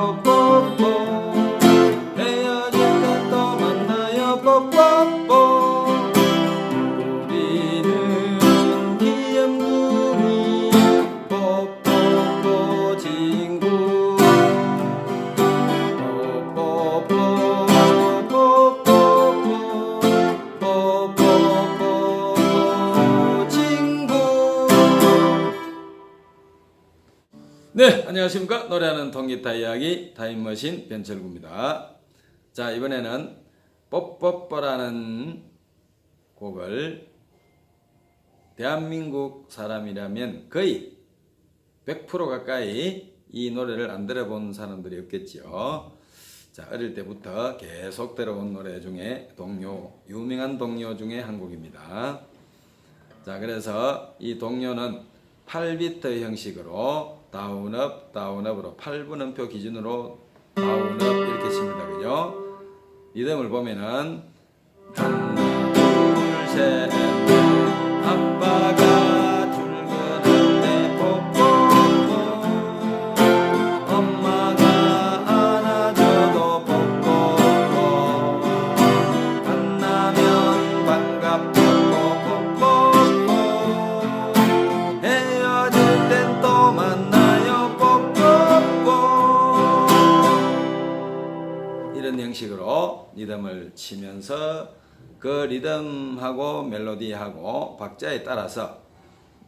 Oh. 네, 안녕하십니까. 노래하는 통기타 이야기 타임머신 변철구입니다. 자, 이번에는 뽀뽀뽀라는 곡을 대한민국 사람이라면 거의 100% 가까이 이 노래를 안 들어본 사람들이 없겠지요. 자, 어릴 때부터 계속 들어온 노래 중에 동요, 유명한 동요 중에 한 곡입니다. 자, 그래서 이 동요는 8비트 형식으로 다운업, 다운업으로 8분음표 기준으로 다운업 이렇게 칩니다. 그죠? 리듬을 보면은 하나, 둘, 셋, 넷 아빠가 그 리듬하고 멜로디하고 박자에 따라서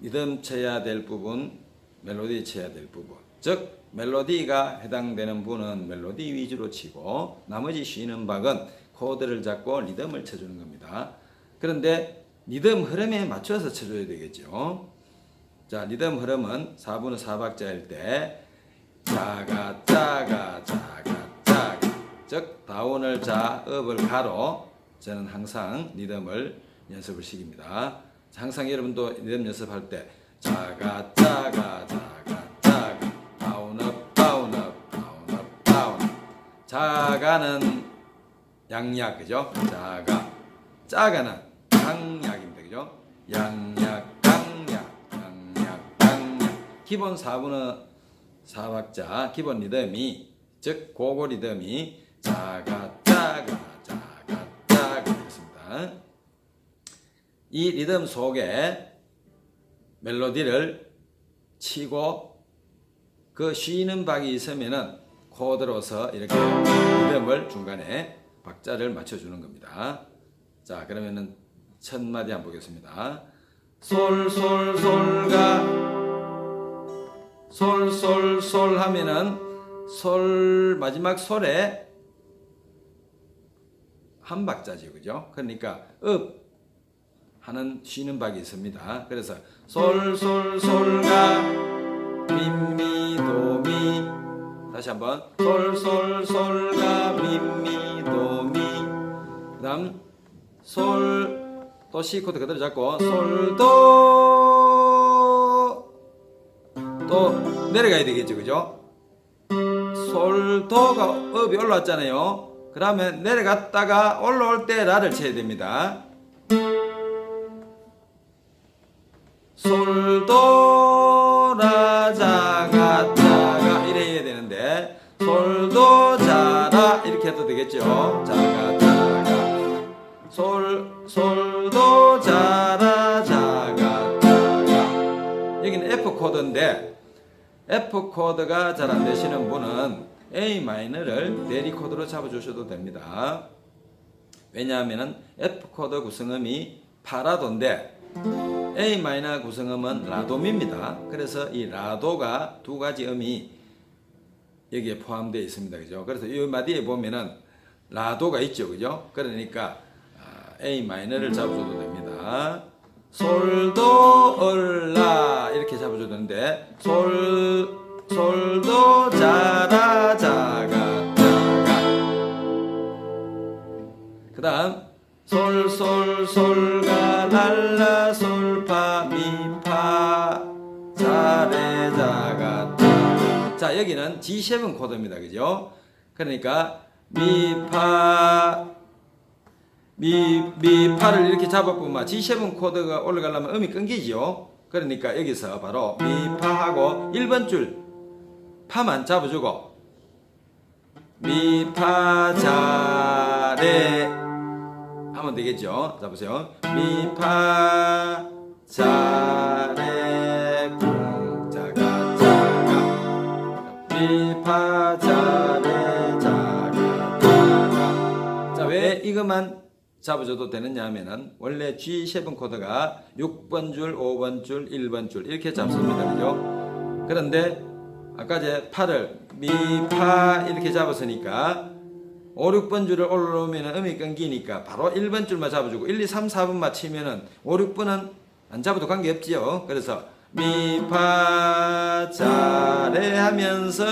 리듬 쳐야 될 부분 멜로디 쳐야 될 부분. 즉 멜로디가 해당되는 부분은 멜로디 위주로 치고 나머지 쉬는 박은 코드를 잡고 리듬을 쳐주는 겁니다. 그런데 리듬 흐름에 맞춰서 쳐줘야 되겠죠. 자, 리듬 흐름은 4분의 4박자일 때 자가 짜가 자가 짜가. 즉 다운을 자, 업을 가로 저는 항상 리듬을 연습을 시킵니다. 자, 항상 여러분도 리듬 연습할 때 자가 짜가 자가 짜가 다운업 다운업 다운업 다운업 자가는 양약 그죠? 자가 짜가는 강약입니다 그죠? 양약 강약 양약 강약 기본 4분의 4박자 기본 리듬이 즉 고고 리듬이 자가 자가 이 리듬 속에 멜로디를 치고 그 쉬는 박이 있으면은 코드로서 이렇게 리듬을 중간에 박자를 맞춰주는 겁니다. 자 그러면은 첫 마디 한번 보겠습니다. 솔솔솔가 솔솔솔 하면은 솔 마지막 솔에 한 박자죠, 그죠? 그러니까 업 하는 쉬는 박이 있습니다. 그래서 솔솔솔가 미미도미 다시 한번 솔솔솔가 미미도미 그 다음 솔또 C 코드 그대로 잡고 솔도 또 내려가야 되겠죠, 그죠? 솔도가 업이 올라왔잖아요. 그러면 내려갔다가 올라올 때 라를 쳐야 됩니다. 솔도 라자 가 자가 이래 해야 되는데 솔도 자라 이렇게 해도 되겠죠. 자가 자가 솔 솔도 자라 자가 자가 여기는 F 코드인데 F 코드가 잘 안 되시는 분은 A 마이너를 대리 코드로 잡아주셔도 됩니다. 왜냐하면은 F 코드 구성음이 파라도인데 A 마이너 구성음은 라도미입니다. 그래서 이 라도가 두 가지 음이 여기에 포함되어 있습니다. 그죠? 그래서 이 마디에 보면은 라도가 있죠. 그죠? 그러니까 아, A 마이너를 잡아줘도 됩니다. 솔도 얼라 이렇게 잡아줘도 되는데 솔 솔도 자라 자가 자가 그 다음 솔 솔 솔가 랄라 솔 여기는 G7 코드입니다 그죠 그러니까 미파 미, 미파를 이렇게 잡아보면 G7 코드가 올라가려면 음이 끊기지요. 그러니까 여기서 바로 미파하고 1번 줄 파만 잡아주고 미파 자레 하면 되겠죠. 자 보세요. 미파 자 자레 자가 자왜 이것만 잡아줘도 되느냐 하면은 원래 G7 코드가 6번 줄, 5번 줄, 1번 줄 이렇게 잡습니다. 그죠? 그런데 아까 이제 파를 미 파 이렇게 잡았으니까 5, 6번 줄을 올라오면 음이 끊기니까 바로 1번 줄만 잡아주고 1, 2, 3, 4번 맞히면은 5, 6번은 안 잡아도 관계없지요. 그래서 미 파 자레 하면서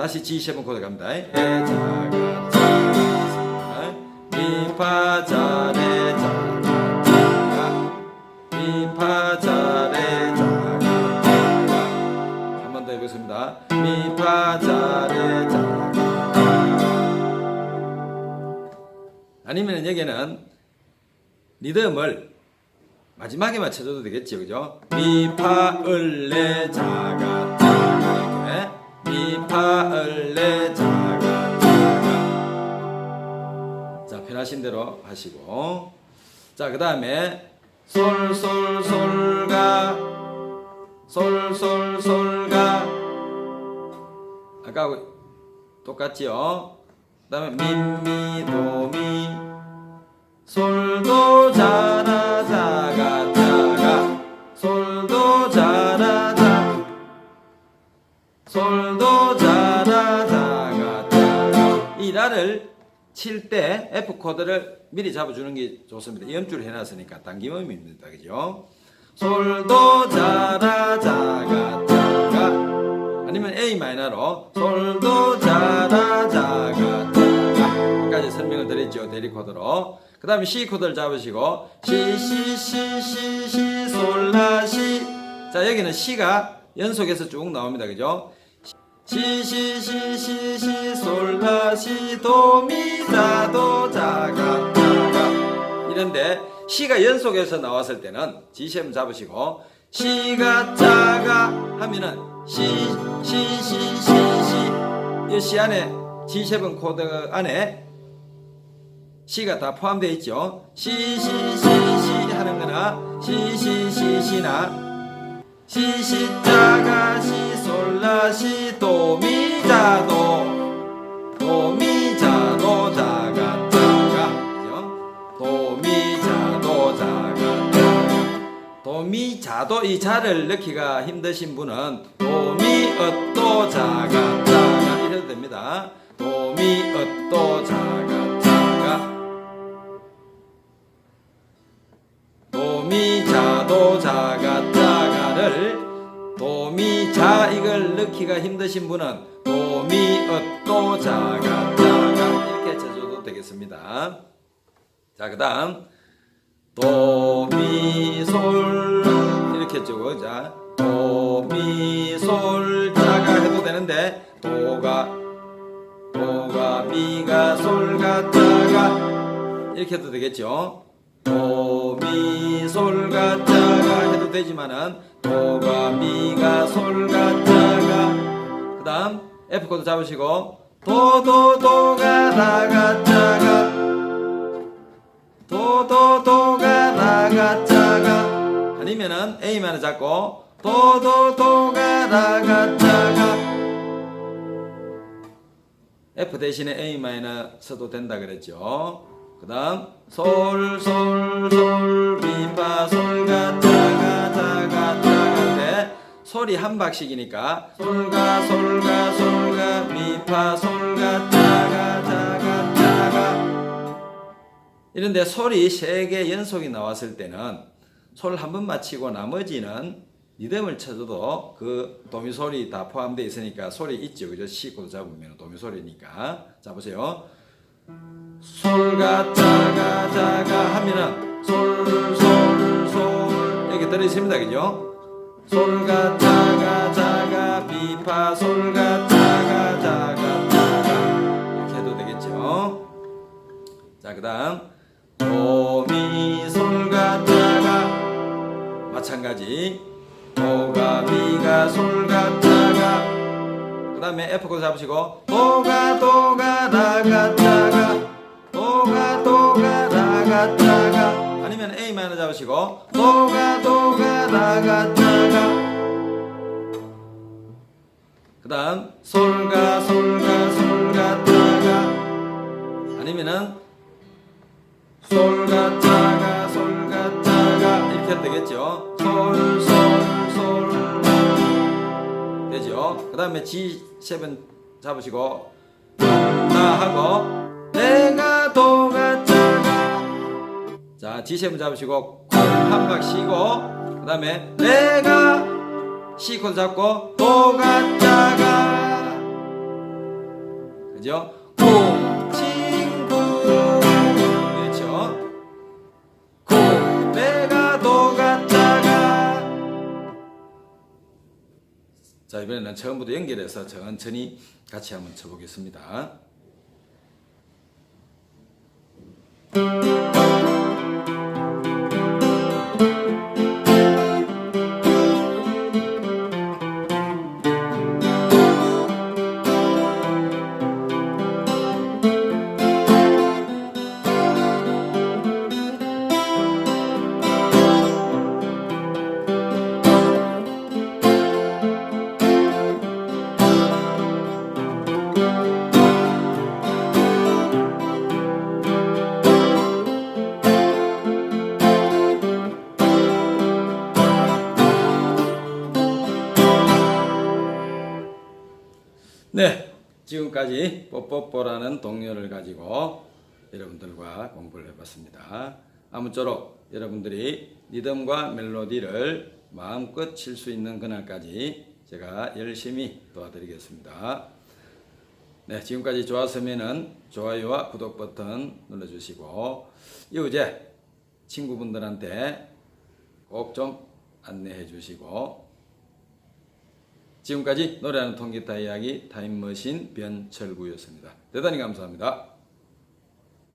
다시 G7 코드 갑니다. 에 자가 자가 미파 자레 자가 자가 미파 자레 자가 자가 한번 더 해보겠습니다. 미파 자레 자가 아니면 여기는 리듬을 마지막에 맞춰줘도 되겠죠, 그죠? 미파을레 자가 미파을레 자가 자가. 자 편하신 대로 하시고. 자 그 다음에 솔솔솔가. 솔솔솔가. 아까 똑같지요? 그 다음에 미미도미. 솔도 자 칠 때 F 코드를 미리 잡아주는 게 좋습니다. 이음줄 해놨으니까 당김음입니다. 그죠? 솔도 자라 자가 자가 아니면 A 마이너로 솔도 자라 자가 자가 까지 설명을 드렸죠. 대리 코드로. 그 다음에 C 코드를 잡으시고 C C C C C 솔라 C 자 여기는 C가 연속해서 쭉 나옵니다. 그죠? 시, 시, 시, 시, 시, 솔, 라, 시, 도, 미, 자, 도, 자가, 자가. 이런데 시가 연속해서 나왔을 때는 G7 잡으시고 시가 자가 하면은 시, 시, 시, 시, 시. 이 시 안에 G7 코드 안에 시가 다 포함되어 있죠. 시, 시, 시, 시 하는 거나 시, 시, 시, 시나 시시자가 시솔라 시 도미자도 도미자도 자가 자가? 도미자도 자가 자가 도미자도 이 자를 넣기가 힘드신 분은 도미엇도 자가 자가 이래도 됩니다. 도미엇도 자가 자가 도미자도 자가 자 이걸 넣기가 힘드신 분은 도미엇 도 자가 자가 이렇게 쳐줘도 되겠습니다. 자 그 다음 도미솔 이렇게 주고 자 도미솔 자가 해도 되는데 도가 도가 미가 솔가 자가 이렇게 해도 되겠죠. 도미솔가 되지만은 도가 미가 솔가 자가 그 다음 F 코드 잡으시고 도도 도가 다가 자가 도도 도가 다가 자가 아니면은 A만을 잡고 도도 도가 다가 자가 F 대신에 A 마이너 써도 된다 그랬죠. 그 다음 솔, 솔, 솔, 미파, 자가, 자가인데 솔이 한 박씩이니까 솔가, 솔가, 솔가, 미파, 솔가, 자가, 자가, 자가 이런데 솔이 세 개 연속이 나왔을 때는 솔 한 번 맞히고 나머지는 리듬을 쳐줘도 그 도미솔이 다 포함되어 있으니까 솔이 있죠. 그죠? C 코드 잡으면 도미솔이니까. 자, 보세요. 솔가 자가 자가 하면은 솔 솔 솔 이렇게 들어있습니다 그죠? 솔가 자가 자가 비파. 솔가 자가 자가 자가. 이렇게 해도 되겠죠? 자 그다음. 도미 솔가 자가. 마찬가지. 도가 미가 솔가 자가. 그 다음에 F 코드 잡으시고. 도가 도가 다가 자가. 도가 도가 다가 자가. 아니면 A 마이너 잡으시고. 도가 도가 자가 다음 솔가 솔가 솔가 자가 아니면은 솔가 자가 솔가 자가 이렇게 해도 되겠죠? 솔솔 솔. 되죠? 그 다음에 G7 잡으시고 나 하고 내가 도가. 작아 자 G7 잡으시고 콩한박 쉬고 그 다음에 내가 코드 잡고 도가 작아 그죠? 콩 친구 그렇죠? 콩 내가 도가 작아 자 이번에는 처음부터 연결해서 천천히 같이 한번 쳐보겠습니다. 네, 지금까지 뽀뽀뽀라는 동료를 가지고 여러분들과 공부를 해봤습니다. 아무쪼록 여러분들이 리듬과 멜로디를 마음껏 칠 수 있는 그날까지 제가 열심히 도와드리겠습니다. 네, 지금까지 좋았으면은 좋아요와 구독 버튼 눌러주시고 이제 친구분들한테 꼭 좀 안내해 주시고 지금까지 노래하는 통기타 이야기 타임머신 변철구였습니다. 대단히 감사합니다.